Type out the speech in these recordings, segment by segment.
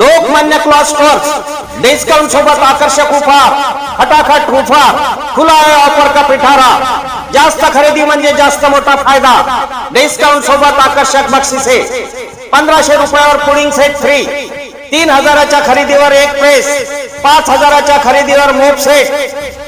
Lokmanya cloth stores discount सोबत आकर्षक उपहार खटाखट उपहार खुला आहे ऑफर का पिठारा. जास्त खरेदी म्हणजे जास्त मोठा फायदा. डिस्काउंट सोबत आकर्षक बक्षिसे. पंधराशे रुपयावर पुडिंग सेट फ्री तीन हजाराच्या खरेदीवर एक प्रेस पाच हजाराच्या खरेदीवर मोप सेट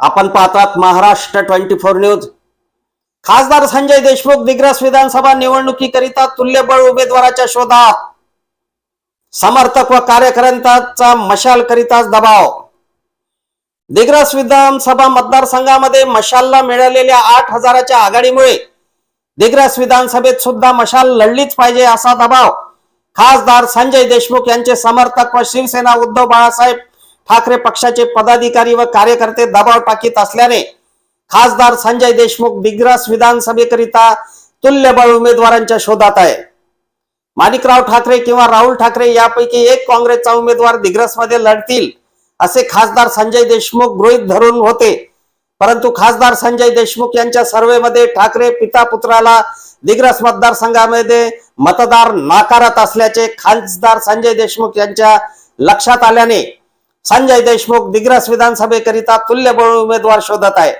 आपण पाहतात महाराष्ट्र ट्वेंटी फोर न्यूज. खासदार संजय देशमुख दिग्रस विधानसभा निवडणुकीकरिता तुल्यबळ उमेदवाराच्या शोधात. समर्थक व कार्यकर्त्यांचा मशाल करिताच दबाव. दिग्रस विधानसभा मतदारसंघामध्ये मशालला मिळालेल्या आठ हजाराच्या आघाडीमुळे दिग्रस विधानसभेत सुद्धा मशाल लढलीच पाहिजे असा दबाव. खासदार संजय देशमुख यांचे समर्थक व शिवसेना उद्धव बाळासाहेब ठाकरे पक्षाचे पदाधिकारी व कार्यकर्ते दबाव टाकीत असल्याने खासदार संजय देशमुख दिग्रस विधानसभेकरिता तुल्यबळ उमेदवारांच्या शोधात आहे. माणिकराव ठाकरे किंवा राहुल ठाकरे यापैकी एक काँग्रेसचा उमेदवार दिग्रसमध्ये लढतील असे खासदार संजय देशमुख गृहित धरून होते. परंतु खासदार संजय देशमुख यांच्या सर्वेमध्ये ठाकरे पिता पुत्राला दिग्रस मतदारसंघामध्ये मतदार नाकारत असल्याचे खासदार संजय देशमुख यांच्या लक्षात आल्याने संजय देशमुख दिग्रस विधानसभेकरिता तुल्यबळ उमेदवार शोधत आहे.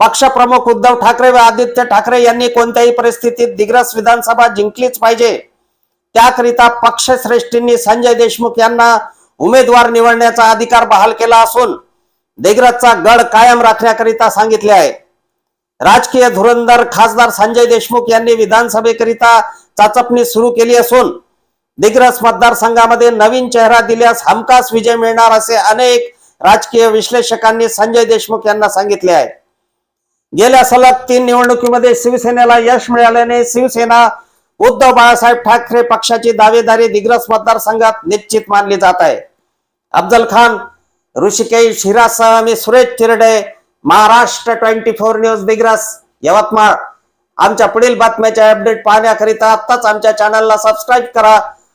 पक्षप्रमुख उद्धव ठाकरे व आदित्य ठाकरे यांनी कोणत्याही परिस्थितीत दिग्रस विधानसभा जिंकलीच पाहिजे. त्याकरिता पक्षश्रेष्ठींनी संजय देशमुख यांना उमेदवार निवडण्याचा अधिकार बहाल केला असून दिग्रसचा गड कायम राखण्याकरिता सांगितले आहे. राजकीय धुरंधर खासदार संजय देशमुख यांनी विधानसभेकरिता चाचपणी सुरू केली असून दिग्रस मतदारसंघामध्ये नवीन चेहरा दिल्यास हमखास विजय मिळणार असे अनेक राजकीय विश्लेषकांनी संजय देशमुख यांना सांगितले आहे. गेल्या सलग तीन निवडणुकीमध्ये शिवसेनेला यश मिळाल्याने शिवसेना उद्धव बाळासाहेब ठाकरे पक्षाची दावेदारी दिग्रस मतदारसंघात निश्चित मानली जात आहे. अफजल खान ऋषिकेश हिरासह मी Suresh Chirde Maharashtra twenty four news Digras Yavatmal. आमच्या पुढील बातम्याचे अपडेट पाहण्याकरिता आत्ताच आमच्या चॅनलला सबस्क्राईब करा.